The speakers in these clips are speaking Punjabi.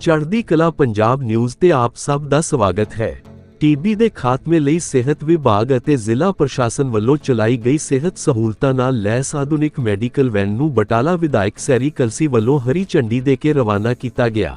ਚੜ੍ਹਦੀ ਕਲਾ ਪੰਜਾਬ ਨਿਊਜ਼ ਤੇ ਆਪ ਸਭ ਦਾ ਸਵਾਗਤ ਹੈ। ਟੀਬੀ ਦੇ ਖਾਤਮੇ ਲਈ ਸਿਹਤ ਵਿਭਾਗ ਅਤੇ ਜ਼ਿਲ੍ਹਾ ਪ੍ਰਸ਼ਾਸਨ ਵੱਲੋਂ ਚਲਾਈ ਗਈ ਸਿਹਤ ਸਹੂਲਤਾਂ ਨਾਲ ਲੈਸ ਆਧੁਨਿਕ ਮੈਡੀਕਲ ਵੈਨ ਨੂੰ ਬਟਾਲਾ ਵਿਧਾਇਕ ਸੈਰੀ ਕਲਸੀ ਵੱਲੋਂ ਹਰੀ ਝੰਡੀ ਦੇ ਕੇ ਰਵਾਨਾ ਕੀਤਾ ਗਿਆ।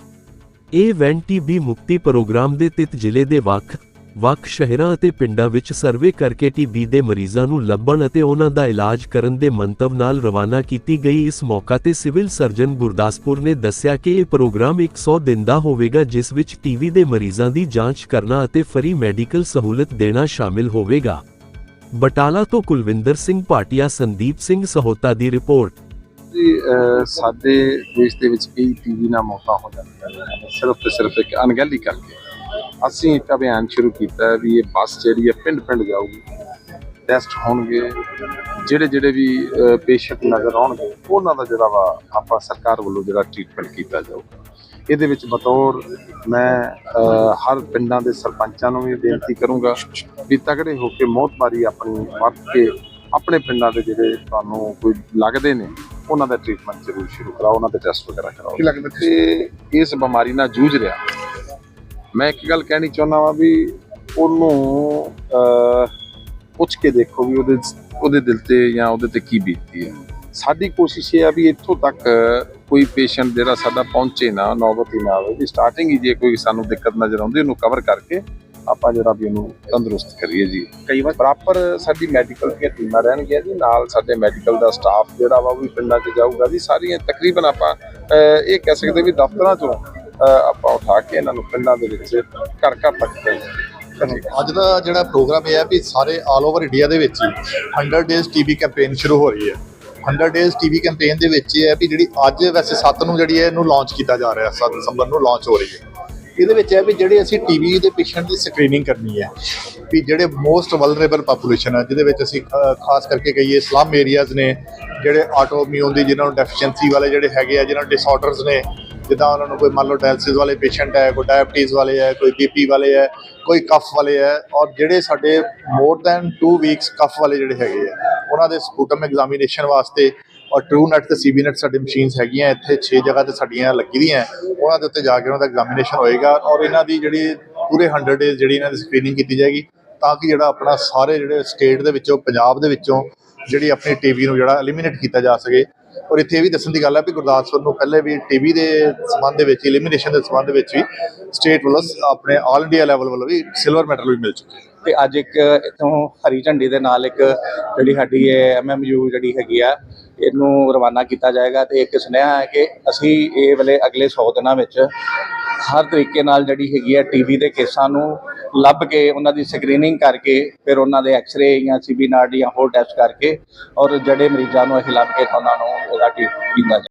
ਇਹ ਵੈਨ ਟੀਬੀ ਮੁਕਤੀ ਪ੍ਰੋਗਰਾਮ ਦੇ ਤਿਤ ਜ਼ਿਲ੍ਹੇ ਦੇ ਵੱਖ ਵੱਖ ਸ਼ਹਿਰਾਂ ਅਤੇ ਪਿੰਡਾਂ ਵਿੱਚ ਸਰਵੇ ਕਰਕੇ ਟੀਬੀ ਦੇ ਮਰੀਜ਼ਾਂ ਨੂੰ ਲੱਭਣ ਅਤੇ ਉਹਨਾਂ ਦਾ ਇਲਾਜ ਕਰਨ ਦੇ ਮੰਤਵ ਨਾਲ ਰਵਾਨਾ ਕੀਤੀ ਗਈ। ਇਸ ਮੌਕਾ ਤੇ ਸਿਵਲ ਸਰਜਨ ਗੁਰਦਾਸਪੁਰ ਨੇ ਦੱਸਿਆ ਕਿ ਇਹ ਪ੍ਰੋਗਰਾਮ 100 ਦਿਨ ਦਾ ਹੋਵੇਗਾ, ਜਿਸ ਵਿੱਚ ਟੀਵੀ ਦੇ ਮਰੀਜ਼ਾਂ ਦੀ ਜਾਂਚ ਕਰਨਾ ਅਤੇ ਫਰੀ ਮੈਡੀਕਲ ਸਹੂਲਤ ਦੇਣਾ ਸ਼ਾਮਿਲ ਹੋਵੇਗਾ। ਬਟਾਲਾ ਤੋਂ ਕੁਲਵਿੰਦਰ ਸਿੰਘ ਭਾਟੀਆ, ਸੰਦੀਪ ਸਿੰਘ ਸਹੋਤਾ ਦੀ ਰਿਪੋਰਟ। ਜੀ ਸਾਡੇ ਦੇਸ਼ ਦੇ ਵਿੱਚ ਕਈ ਟੀਵੀ ਨਾਲ ਮੌਤਾਂ ਹੋ ਜਾਂਦੀਆਂ ਨੇ। ਸਿਰਫ ਤੇ ਸਿਰਫ ਇੱਕ ਅਣਗਹਿਲੀ ਕਰਕੇ। ਅਸੀਂ ਇੱਕ ਅਭਿਆਨ ਸ਼ੁਰੂ ਕੀਤਾ ਵੀ ਇਹ ਬੱਸ ਜਿਹੜੀ ਹੈ ਪਿੰਡ ਪਿੰਡ ਜਾਊਗੀ। ਟੈਸਟ ਹੋਣਗੇ। ਜਿਹੜੇ ਜਿਹੜੇ ਵੀ ਪੇਸ਼ੈਂਟ ਨਜ਼ਰ ਆਉਣਗੇ ਉਹਨਾਂ ਦਾ ਜਿਹੜਾ ਵਾ ਆਪਾਂ ਸਰਕਾਰ ਵੱਲੋਂ ਜਿਹੜਾ ਟ੍ਰੀਟਮੈਂਟ ਕੀਤਾ ਜਾਊਗਾ। ਇਹਦੇ ਵਿੱਚ ਬਤੌਰ ਮੈਂ ਹਰ ਪਿੰਡਾਂ ਦੇ ਸਰਪੰਚਾਂ ਨੂੰ ਵੀ ਬੇਨਤੀ ਕਰੂੰਗਾ ਵੀ ਤਗੜੇ ਹੋ ਕੇ ਮੌਤਮਾਰੀ ਆਪਣੀ ਵਰਤ ਕੇ ਆਪਣੇ ਪਿੰਡਾਂ ਦੇ ਜਿਹੜੇ ਤੁਹਾਨੂੰ ਕੋਈ ਲੱਗਦੇ ਨੇ ਉਹਨਾਂ ਦਾ ਟ੍ਰੀਟਮੈਂਟ ਜ਼ਰੂਰ ਸ਼ੁਰੂ ਕਰਾਓ ਉਹਨਾਂ ਦੇ ਟੈਸਟ ਵਗੈਰਾ ਕਰਾਓ। ਕੀ ਲੱਗਦਾ ਤੇ ਇਸ ਬਿਮਾਰੀ ਨਾਲ ਜੂਝ ਰਿਹਾ। ਮੈਂ ਇੱਕ ਗੱਲ ਕਹਿਣੀ ਚਾਹੁੰਦਾ ਵਾਂ ਵੀ ਉਹਨੂੰ ਪੁੱਛ ਕੇ ਦੇਖੋ ਵੀ ਉਹਦੇ ਉਹਦੇ ਦਿਲ ਤੇ ਜਾਂ ਉਹਦੇ ਤੇ ਕੀ ਬੀਤਦੀ ਹੈ। ਸਾਡੀ ਕੋਸ਼ਿਸ਼ ਇਹ ਆ ਵੀ ਇੱਥੋਂ ਤੱਕ ਕੋਈ ਪੇਸ਼ੈਂਟ ਜਿਹੜਾ ਸਾਡਾ ਪਹੁੰਚੇ ਨਾ ਨੌਬਤ ਹੀ ਨਾ ਆਵੇ ਵੀ ਸਟਾਰਟਿੰਗ ਹੀ ਜੇ ਕੋਈ ਸਾਨੂੰ ਦਿੱਕਤ ਨਜ਼ਰ ਆਉਂਦੀ ਉਹਨੂੰ ਕਵਰ ਕਰਕੇ ਆਪਾਂ ਜਿਹੜਾ ਵੀ ਉਹਨੂੰ ਤੰਦਰੁਸਤ ਕਰੀਏ ਜੀ। ਕਈ ਵਾਰ ਪ੍ਰੋਪਰ ਸਾਡੀ ਮੈਡੀਕਲ ਦੀਆਂ ਟੀਮਾਂ ਰਹਿਣਗੀਆਂ ਜੀ ਨਾਲ ਸਾਡੇ ਮੈਡੀਕਲ ਦਾ ਸਟਾਫ ਜਿਹੜਾ ਵਾ ਉਹ ਵੀ ਪਿੰਡਾਂ 'ਚ ਜਾਊਗਾ ਜੀ ਸਾਰੀਆਂ ਤਕਰੀਬਨ ਆਪਾਂ ਇਹ ਕਹਿ ਸਕਦੇ ਵੀ ਦਫ਼ਤਰਾਂ 'ਚੋਂ ਆਪਾਂ ਉਠਾ ਕੇ ਇਹਨਾਂ ਨੂੰ ਪਿੰਡਾਂ ਦੇ ਵਿੱਚ ਘਰ ਘਰ ਤੱਕ ਭੇਜਾਂਗੇ ਅੱਜ ਦਾ ਜਿਹੜਾ ਪ੍ਰੋਗਰਾਮ ਇਹ ਹੈ ਵੀ ਸਾਰੇ ਆਲ ਓਵਰ ਇੰਡੀਆ ਦੇ ਵਿੱਚ ਹੀ 100 ਡੇਜ਼ ਟੀਬੀ ਕੈਂਪੇਨ ਸ਼ੁਰੂ ਹੋ ਰਹੀ ਹੈ। 100 ਡੇਜ਼ ਟੀਬੀ ਕੈਂਪੇਨ ਦੇ ਵਿੱਚ ਇਹ ਹੈ ਵੀ ਜਿਹੜੀ ਅੱਜ ਵੈਸੇ 7 ਨੂੰ ਜਿਹੜੀ ਹੈ ਇਹਨੂੰ ਲਾਂਚ ਕੀਤਾ ਜਾ ਰਿਹਾ 7 ਦਸੰਬਰ ਨੂੰ ਲਾਂਚ ਹੋ ਰਹੀ ਹੈ। ਇਹਦੇ ਵਿੱਚ ਹੈ ਵੀ ਜਿਹੜੇ ਅਸੀਂ ਟੀਬੀ ਦੇ ਪੇਸ਼ੈਂਟ ਦੀ ਸਕਰੀਨਿੰਗ ਕਰਨੀ ਹੈ ਵੀ ਜਿਹੜੇ ਮੋਸਟ ਵਲਨਰੇਬਲ ਪੋਪੂਲੇਸ਼ਨ ਹੈ, ਜਿਹਦੇ ਵਿੱਚ ਅਸੀਂ ਖਾਸ ਕਰਕੇ ਕਹੀਏ ਸਲਮ ਏਰੀਆਜ਼ ਨੇ, ਜਿਹੜੇ ਆਟੋਇਮਿਊਨ ਦੀ ਜਿਹਨਾਂ ਨੂੰ ਡੈਫੀਸ਼ੀਐਂਸੀ ਵਾਲੇ ਜਿਹੜੇ ਹੈਗੇ ਆ ਜਿਹਨਾਂ ਨੂੰ ਡਿਸਆਰਡਰਸ ਨੇ ਜਿੱਦਾਂ ਉਹਨਾਂ ਨੂੰ ਕੋਈ ਮੰਨ ਲਓ ਡਾਇਲਸਿਸ ਵਾਲੇ ਪੇਸ਼ੈਂਟ ਹੈ, ਕੋਈ ਡਾਇਬਟੀਜ਼ ਵਾਲੇ ਹੈ, ਕੋਈ ਬੀਪੀ ਵਾਲੇ ਹੈ, ਕੋਈ ਕਫ ਵਾਲੇ ਹੈ ਔਰ ਜਿਹੜੇ ਸਾਡੇ ਮੋਰ ਦੈਨ 2 ਵੀਕਸ ਕਫ ਵਾਲੇ ਜਿਹੜੇ ਹੈਗੇ ਆ, ਉਹਨਾਂ ਦੇ ਸਪੂਟਮ ਐਗਜ਼ਾਮੀਨੇਸ਼ਨ ਵਾਸਤੇ ਔਰ ਟਰੂ ਟਰੂਨੈਟ ਤੇ ਸੀਬੀਨੈਟ ਸਾਡੀ ਮਸ਼ੀਨਸ ਹੈਗੀਆਂ, ਇੱਥੇ 6 ਜਗ੍ਹਾ ਤੇ ਸਾਡੀਆਂ ਲੱਗੀ ਦੀਆਂ ਉਹਨਾਂ ਦੇ ਉੱਤੇ ਜਾ ਕੇ ਉਹਨਾਂ ਦਾ ਐਗਜ਼ਾਮੀਨੇਸ਼ਨ ਹੋਏਗਾ ਔਰ ਇਹਨਾਂ ਦੀ ਜਿਹੜੀ ਪੂਰੇ 100 ਡੇਜ਼ ਜਿਹੜੀ ਇਹਨਾਂ ਦੀ ਸਕਰੀਨਿੰਗ ਕੀਤੀ ਜਾਏਗੀ ਤਾਂ ਕਿ ਜਿਹੜਾ ਆਪਣਾ ਸਾਰੇ ਜਿਹੜੇ ਸਟੇਟ ਦੇ ਵਿੱਚੋਂ, ਪੰਜਾਬ ਦੇ ਵਿੱਚੋਂ ਜਿਹੜੀ ਆਪਣੀ ਟੀਵੀ ਨੂੰ ਜਿਹੜਾ ਐਲੀਮੀਨੇਟ ਕੀਤਾ ਜਾ ਸਕੇ ਔਰ ਇੱਥੇ ਇਹ ਵੀ ਦੱਸਣ ਦੀ ਗੱਲ ਹੈ ਵੀ ਗੁਰਦਾਸਪੁਰ ਨੂੰ ਪਹਿਲੇ ਵੀ ਟੀਵੀ ਦੇ ਸੰਬੰਧ ਦੇ ਵਿੱਚ ਇਲੀਮੀਨੇਸ਼ਨ ਦੇ ਸੰਬੰਧ ਵਿੱਚ ਵੀ ਸਟੇਟ ਵੱਲੋਂ ਆਪਣੇ ਆਲ ਇੰਡੀਆ ਲੈਵਲ ਵੱਲੋਂ ਵੀ ਸਿਲਵਰ ਮੈਡਲ ਵੀ ਮਿਲ ਚੁੱਕੇ ਹੈ ਤੇ ਅੱਜ ਇੱਕ ਇਥੋਂ ਹਰੀ ਝੰਡੀ ਦੇ ਨਾਲ ਇੱਕ ਜਿਹੜੀ ਸਾਡੀ ਇਹ ਐਮਐਮਯੂ ਜਿਹੜੀ ਹੈਗੀ ਆ, ਇਹਨੂੰ ਰਵਾਨਾ ਕੀਤਾ ਜਾਏਗਾ ਤੇ ਇੱਕ ਸੁਨੇਹਾ ਹੈ ਕਿ ਅਸੀਂ ਇਹ ਵੇਲੇ ਅਗਲੇ 100 ਦਿਨਾਂ ਵਿੱਚ ਹਰ ਤਰੀਕੇ ਨਾਲ ਜਿਹੜੀ ਹੈਗੀ ਆ ਟੀਵੀ ਦੇ ਕੇਸਾਂ ਨੂੰ ਲੱਭ ਕੇ ਉਹਨਾਂ ਦੀ ਸਕਰੀਨਿੰਗ ਕਰਕੇ ਫਿਰ ਉਹਨਾਂ ਦੇ ਐਕਸ-ਰੇ ਜਾਂ ਸੀਬੀ ਨਾਡ ਜਾਂ ਹੋਰ ਟੈਸਟ ਕਰਕੇ ਔਰ ਜਿਹੜੇ ਮਰੀਜ਼ਾਂ ਨੂੰ ਅਸੀਂ ਲੱਭ ਕੇ ਤਾਂ ਉਹਨਾਂ ਨੂੰ ਉਹਦਾ ਟ੍ਰੀਟਮੈਂਟ ਕੀਤਾ ਜਾਏ